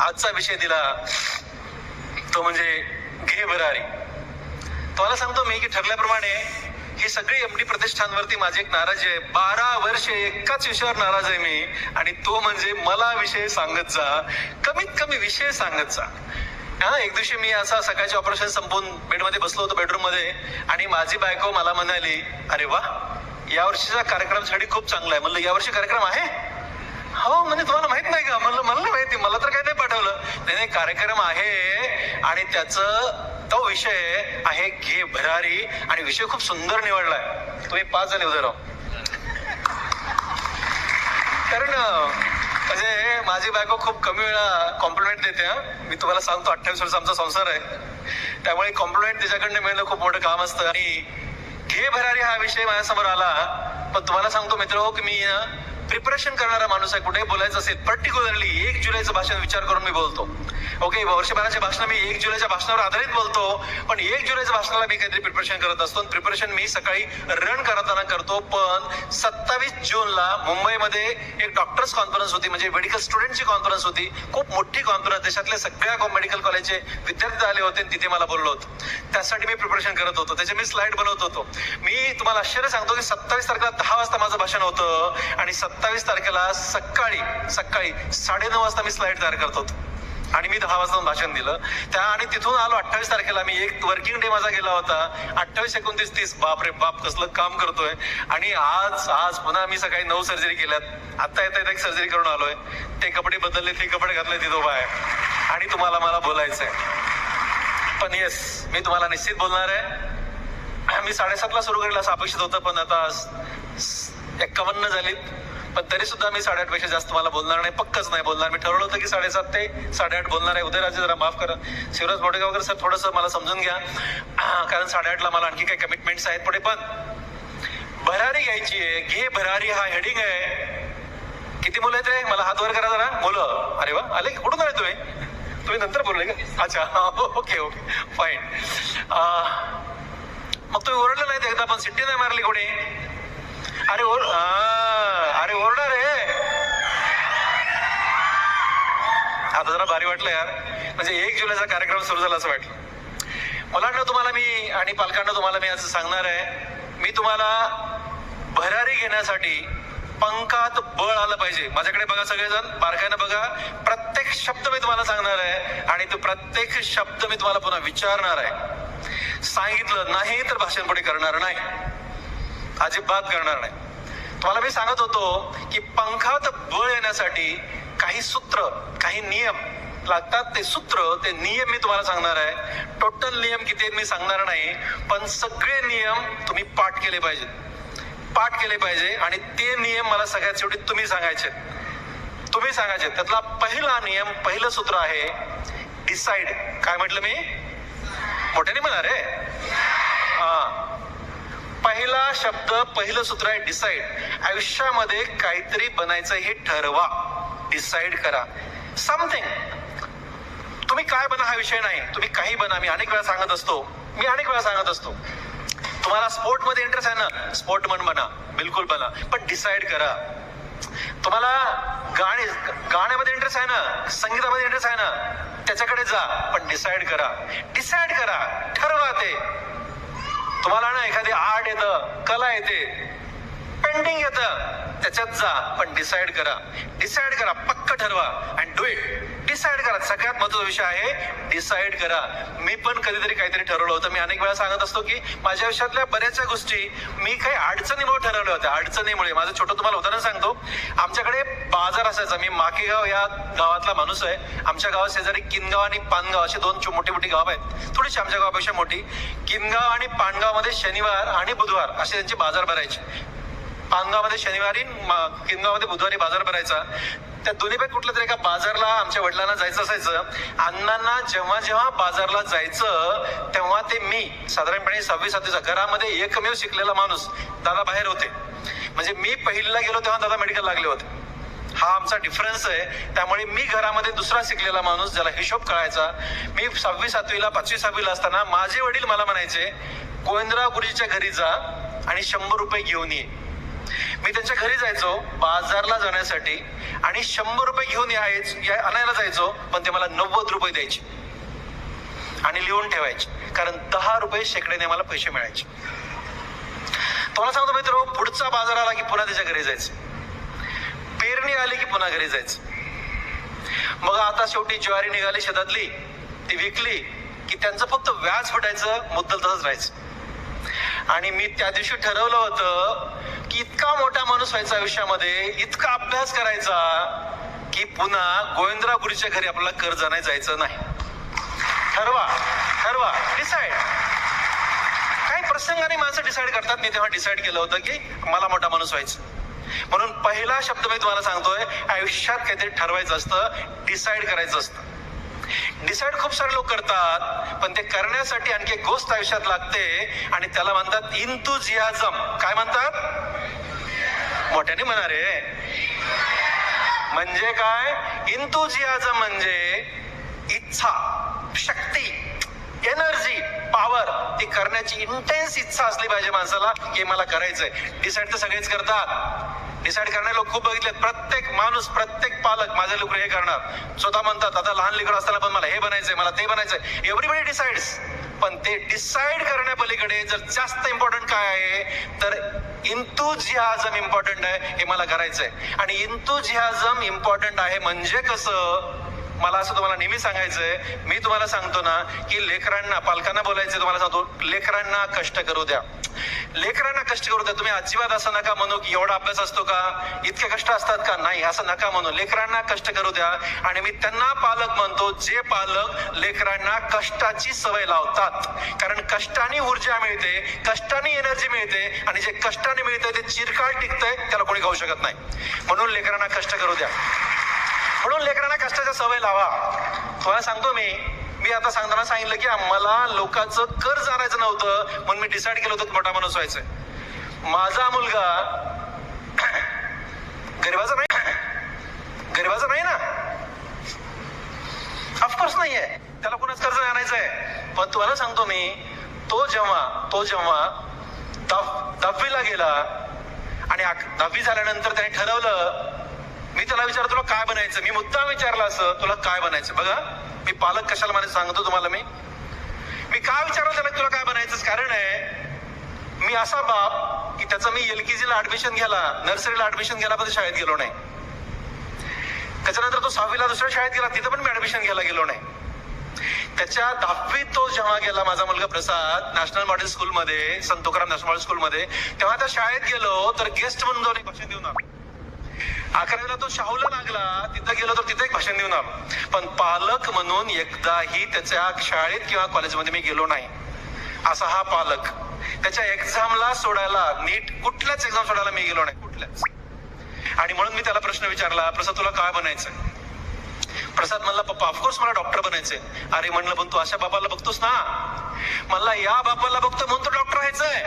आजचा विषय दिला. तो म्हणजे घे भरारी. तुम्हाला सांगतो मी की ठरल्याप्रमाणे ही सगळी एमडी प्रतिष्ठानवरती माझी एक नाराजी आहे. बारा वर्षे एकाच विषयावर नाराज आहे मी. आणि तो म्हणजे मला विषय सांगत जा कमीत कमी विषय सांगत जा हा एक दिवशी मी असा सकाळचे ऑपरेशन संपवून बेडमध्ये बसलो होतो बेडरूममध्ये आणि माझी बायको मला म्हणाली अरे वा या वर्षीचा कार्यक्रमासाठी खूप चांगला आहे. म्हणलं यावर्षी कार्यक्रम आहे? हो म्हणजे तुम्हाला माहीत नाही का म्हणलं मला नाही माहिती मला तर काही नाही पाठवलं नाही नाही कार्यक्रम आहे आणि त्याचं तो विषय आहे घे भरारी आणि विषय खूप सुंदर निवडलाय. तुम्ही पाच जण उदर कारण म्हणजे माझी बायको खूप कमी वेळा कॉम्प्लिमेंट देते हा. मी तुम्हाला सांगतो अठ्ठावीस वर्ष आमचा संसार आहे. त्यामुळे कॉम्प्लिमेंट तिच्याकडनं मिळणं खूप मोठं काम असतं. आणि घे भरारी हा विषय माझ्यासमोर आला. पण तुम्हाला सांगतो मित्र हो की मी प्रिपरेशन करणारा माणूस आहे कुठे बोलायचं असेल. पर्टिक्युलरली एक जुलैचं भाषण विचार करून मी बोलतो. ओके वर्षभराचे भाषण मी एक जुलैच्या भाषणावर आधारित बोलतो पण एक जुलैच्या भाषणाला मी काहीतरी प्रिपरेशन करत असतो. प्रिपरेशन मी सकाळी रन करताना करतो पण सत्तावीस जूनला मुंबईमध्ये एक डॉक्टर्स कॉन्फरन्स होती म्हणजे मेडिकल स्टुडंटची कॉन्फरन्स होती. खूप मोठी कॉन्फरन्स देशातले सगळ्या मेडिकल कॉलेजचे विद्यार्थी आले होते आणि तिथे मला बोललो होतो. त्यासाठी मी प्रिपरेशन करत होतो. त्याचे मी स्लाइड बनवत होतो. मी तुम्हाला आश्चर्य सांगतो की सत्तावीस तारखेला दहा वाजता माझं भाषण होतं आणि सत्ता सत्तावीस तारखेला सकाळी सकाळी साडेनऊ वाजता मी स्लाईड तयार करत होतो. आणि मी दहा वाजता भाषण दिलं. त्या आणि तिथून आलो अठ्ठावीस तारखेला मी एक वर्किंग डे माझा गेला होता. अठ्ठावीस एकोणतीस तीस. बाप रे बाप कसलं काम करतोय. आणि आज आज पुन्हा मी सकाळी नऊ सर्जरी केल्यात. आता येता येता एक सर्जरी करून आलोय. ते कपडे बदलले ते कपडे घातले तिथं उभा आहे. आणि तुम्हाला मला बोलायचंय. पण येस मी तुम्हाला निश्चित बोलणार आहे. मी साडेसातला सुरू करेल असं अपेक्षित होतं पण आता एक्कावन्न झालीत. पण तरी सुद्धा मी साडेआठपेक्षा जास्त मला बोलणार नाही पक्कच नाही बोलणार. मी ठरवलं होतं की साडेसात ते साडेआठ बोलणार आहे. उदयराजे जरा माफ करा. शिवराज मोटेगावकर सर थोडंसं मला समजून घ्या. हा, कारण साडेआठला मला आणखी काही कमिटमेंट्स आहेत पुढे पण भरारी घ्यायची आहे. घे भरारी हा हेडिंग आहे. किती मुलं आहेत रे? मला हात वर करा जरा. मुलं. अरे वा आले कुठून आले तुम्ही? तुम्ही नंतर बोलले का? अच्छा ओके ओके फाईन मग तुम्ही ओरडलं नाहीत एकदा पण सिट्टी नाही मारली कोणी? अरे ओर हा, अरे ओरडा रे आता जरा भारी वाटलं यार. म्हणजे एक जुलैचा कार्यक्रम सुरू झाला असं वाटलं. मला वाटलं तुम्हाला मी आणि पालकांना तुम्हाला मी असं सांगणार आहे. मी तुम्हाला भरारी घेण्यासाठी पंखात बळ आलं पाहिजे. माझ्याकडे बघा सगळेजण बारकाईनं बघा. प्रत्येक शब्द मी तुम्हाला सांगणार आहे आणि तो प्रत्येक शब्द मी तुम्हाला पुन्हा विचारणार आहे. सांगितलं नाही तर भाषण पुढे करणार नाही. अजिबात करणार नाही. तुम्हाला मी सांगत होतो की पंखात बळ येण्यासाठी काही सूत्र काही नियम लागतात ते सूत्र ते नियम मी तुम्हाला सांगणार आहे. टोटल नियम किती आहेत मी सांगणार नाही पण सगळे नियम तुम्ही पाठ केले पाहिजेत. पाठ केले पाहिजे आणि ते नियम मला सगळ्यात शेवटी तुम्ही सांगायचे तुम्ही सांगायचे त्यातला पहिला नियम पहिलं सूत्र आहे डिसाइड काय म्हटलं मी? मोठ्याने म्हणा रे. हा. पहिला शब्द पहिलं सूत्र आहे डिसाइड आयुष्यामध्ये काहीतरी बनायचं हे ठरवा. डिसाइड करा. समथिंग काय बना हा विषय नाही. तुम्ही काही बना. मी अनेक वेळा सांगत असतो. मी अनेक वेळा सांगत असतो. तुम्हाला स्पोर्टमध्ये इंटरेस्ट आहे ना स्पोर्ट मन बना बिलकुल बना. पण डिसाइड करा. तुम्हाला गाणे गाण्यामध्ये इंटरेस्ट आहे ना संगीतामध्ये इंटरेस्ट आहे ना त्याच्याकडे जा पण डिसाइड करा. डिसाइड करा. ठरवा ते. तुम्हाला ना एखादी आर्ट येतं कला येते. पेंटिंग येतं. त्याच्यात जा पण डिसाइड करा. डिसाइड करा. पक्क ठरवा. अँड डू इट डिसाईड करा. सगळ्यात महत्त्वाचा विषय आहे डिसाईड करा. मी पण कधीतरी काहीतरी ठरवलं होतं. मी अनेक वेळा सांगत असतो की माझ्या आयुष्यातल्या बऱ्याचशा गोष्टी मी काही अडचणीमुळे ठरवल्या होत्या. अडचणीमुळे. माझं छोटं तुम्हाला उदाहरण सांगतो. आमच्याकडे बाजार असायचा. मी माकेगाव या गावातला माणूस आहे. आमच्या गावात शेजारी किनगाव आणि पानगाव असे दोन छो- मोठी मोठी गाव आहेत. थोडीशी आमच्या गावापेक्षा मोठी. किनगाव आणि पानगावमध्ये शनिवार आणि बुधवार असे त्यांचे बाजार भरायचे. पानगावमध्ये शनिवारी किनगावमध्ये बुधवारी बाजार भरायचा. त्या दोन्हीपैकी कुठलं तरी एका बाजारला आमच्या वडिलांना जायचं असायचं. अण्णांना जेव्हा जेव्हा बाजारला जायचं तेव्हा ते मी साधारणपणे सव्वीस सातवीचा घरामध्ये एकमेव शिकलेला माणूस दादा बाहेर होते. म्हणजे मी पहिलीला गेलो तेव्हा दादा मेडिकल लागले होते. हा आमचा डिफरन्स आहे. त्यामुळे मी घरामध्ये दुसरा शिकलेला माणूस ज्याला हिशोब कळायचा. मी सहावी सातवीला पाचवी सहावीला असताना माझे वडील मला म्हणायचे गोविंदराव गुरुजीच्या घरी जा आणि शंभर रुपये घेऊन ये. मी त्यांच्या घरी जायचो बाजारला जाण्यासाठी. आणि शंभर रुपये घेऊन यायच या- आणायला जायचो पण ते मला नव्वद रुपये द्यायचे. आणि लिहून ठेवायचे कारण दहा रुपये शेकड्याने मला पैसे मिळायचे. तुम्हाला सांगतो मित्र पुढचा बाजार आला की पुन्हा त्याच्या घरी जायचं. पेरणी आली की पुन्हा घरी जायचं. मग आता शेवटी ज्वारी निघाली शेतातली ती विकली की त्यांचं फक्त व्याज फुटायचं मुद्दल तसंच राहायचं. आणि मी त्या दिवशी ठरवलं होतं की इतका मोठा माणूस व्हायचा आयुष्यामध्ये इतका अभ्यास करायचा की पुन्हा गोविंदरापुरीच्या घरी आपल्याला कर्ज नाही जायचं नाही. ठरवा ठरवा डिसाईड काही प्रसंगाने माणसं डिसाईड करतात. मी तेव्हा डिसाईड केलं होतं की मला मोठा माणूस व्हायचं. म्हणून पहिला शब्द मी तुम्हाला सांगतोय आयुष्यात काहीतरी ठरवायचं असतं डिसाईड करायचं असतं. डिसाईड खूप सारे लोक करतात पण ते करण्यासाठी आणखी एक गोष्ट आयुष्यात लागते आणि त्याला म्हणतात इंतुजियाझम काय म्हणतात? मोठ्याने म्हणा रे म्हणजे काय? इंतुजियाझम म्हणजे इच्छा शक्ती एनर्जी पॉवर ती करण्याची इंटेन्स इच्छा असली पाहिजे माणसाला की मला करायचंय. डिसाईड तर सगळेच करतात. डिसाईड करणारे लोक खूप बघितले प्रत्येक माणूस प्रत्येक पालक माझे लोक हे करणार. स्वतः म्हणतात आता लहान लेकर असताना पण मला हे बनायचंय मला ते बनायचंय. एव्हरीबडी डिसाइड्स पण ते डिसाईड करण्यापलीकडे जर जास्त इम्पॉर्टंट काय आहे तर इंतुजिहाजम इम्पॉर्टंट आहे हे मला करायचंय. आणि इंतुजिहाजम इम्पॉर्टंट आहे म्हणजे कसं? मला असं तुम्हाला नेहमी सांगायचंय मी तुम्हाला सांगतो ना की लेकरांना पालकांना बोलायचं तुम्हाला सांगतो लेकरांना कष्ट करू द्या. लेकरांना कष्ट करू द्या तुम्ही अजिबात असं नका म्हणू की एवढा अभ्यास असतो का इतके कष्ट असतात का? नाही असं नका म्हणू. लेकरांना कष्ट करू द्या आणि मी त्यांना पालक म्हणतो जे पालक लेकरांना कष्टाची सवय लावतात. कारण कष्टाने ऊर्जा मिळते कष्टाने एनर्जी मिळते आणि जे कष्टाने मिळते ते चिरकाळ टिकतंय त्याला कोणी खाऊ शकत नाही. म्हणून लेकरांना कष्ट करू द्या. म्हणून लेकरांना कष्टाच्या सवय लावा. तुम्हाला सांगतो मी मी आता सांगताना सांगितलं की मला लोकांचं कर्ज आणायचं नव्हतं म्हणून मी डिसाईड केलं होतं मोठा माणूस व्हायचं. माझा मुलगा गरीबाचा नाही गरीबाचा नाही ना? ऑफकोर्स नाहीये. त्याला कोणाच कर्ज आणायचं आणायचंय? पण तुम्हाला सांगतो मी तो जेव्हा तो जेव्हा दहावीला गेला आणि दहावी झाल्यानंतर त्याने ठरवलं मी त्याला विचारतो तुला काय बनायचं? मी मुद्दा विचारला असं तुला काय बनायचं? बघा मी पालक कशाला मला सांगतो तुम्हाला मी. मी का विचारलं त्याला तुला काय बनायचं कारण आहे मी असा बाप की त्याचं मी एल ऍडमिशन घ्यायला नर्सरीला ऍडमिशन घ्यायला पण शाळेत गेलो नाही. त्याच्यानंतर तो सहावीला दुसऱ्या शाळेत गेला तिथं पण मी ऍडमिशन घ्यायला गेलो नाही. त्याच्या दहावीत तो जेव्हा गेला माझा मुलगा प्रसाद नॅशनल मॉडेल स्कूलमध्ये संत तुकाराम नॅशनल मॉडेल स्कूलमध्ये तेव्हा त्या शाळेत गेलो तर गेस्ट म्हणून जाऊन एक भाषण देऊन आलो. अकरावीला तो शाहूला लागला. तिथं गेलो तर तिथे एक भाषण देऊन आलो. पण पालक म्हणून एकदाही त्याच्या शाळेत किंवा कॉलेजमध्ये मी गेलो नाही. असा हा पालक. त्याच्या एक्झामला सोडायला नीट कुठल्याच एक्झाम सोडायला मी गेलो नाही. कुठल्याच. आणि म्हणून मी त्याला प्रश्न विचारला प्रसाद तुला काय बनायचं प्रसाद म्हणला पप्पा ऑफकोर्स मला डॉक्टर बनायचंय. अरे म्हणलं पण तू अशा बाबाला बघतोस ना? मला या बाबाला बघतो म्हणून तो डॉक्टर व्हायचंय.